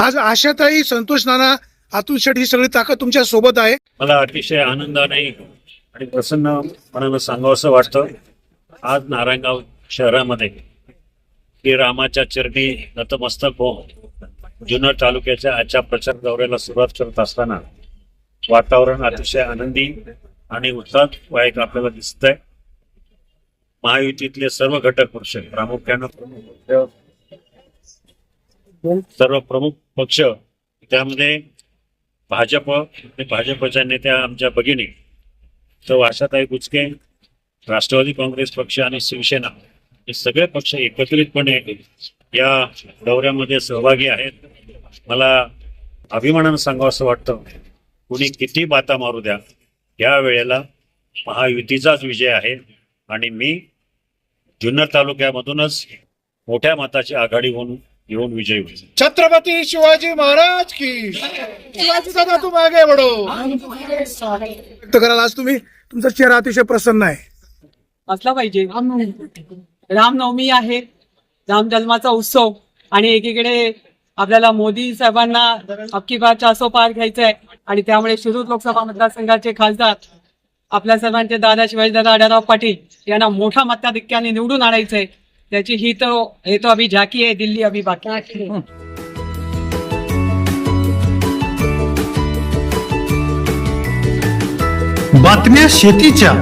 आज आशाताई संतोष नाना अतुल शेठ ही सगळी ताकद तुमच्यासोबत आहे. मला अतिशय आनंदाने आणि प्रसन्न मनानं सांगावंसं वाटतं. आज नारायणगाव शहरामध्ये श्री रामाच्या चरणी नतमस्तक हो जुन्नर तालुक्याच्या आजच्या प्रचार दौऱ्याला सुरुवात करत असताना वातावरण अतिशय आनंदी आणि उत्साह वायक आपल्याला दिसत आहे महायुतीतले सर्व घटक पक्ष प्रामुख्यानं सर्व प्रमुख पक्ष त्यामध्ये भाजप आणि भाजपच्या नेत्या आमच्या भगिनी तर आशाताई गुचके राष्ट्रवादी काँग्रेस पक्ष आणि शिवसेना हे सगळे पक्ष एकत्रितपणे या दौऱ्यामध्ये सहभागी आहेत. मला अभिमानानं सांगावं असं वाटतं कुणी किती बाता मारू द्या या वेळेला महायुतीचाच विजय आहे आणि मी जुन्नर तालुक्यामधूनच मोठ्या मताची आघाडी होऊन येऊन विजयी छत्रपती शिवाजी महाराज की शिवाजी दादा तू मागे बडो व्यक्त कराल आज तुम्ही. तुमचा चेहरा अतिशय प्रसन्न आहे. असला पाहिजे. रामनवमी आहे. राम जन्माचा उत्सव. आणि एकीकडे आपल्याला मोदी साहेबांना अक्की बार चारसो पार घ्यायचंय. आणि त्यामुळे शिरूर लोकसभा मतदारसंघाचे खासदार आपल्या सर्वांचे दादा शिवाजीदादा आढळराव पाटील यांना मोठा मताधिक्याने निवडून आणायचंय. त्याची ही तो हे तो अभी झाकी आहे दिल्ली अभी बाकी आहे. बातम्या शेतीच्या.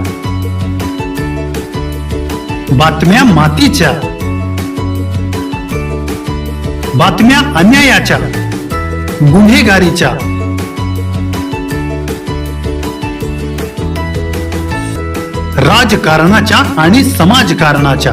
बातम्या मातीच्या. बातम्या अन्यायाच्या. गुन्हेगारीच्या. राजकारणाच्या आणि समाजकारणाच्या.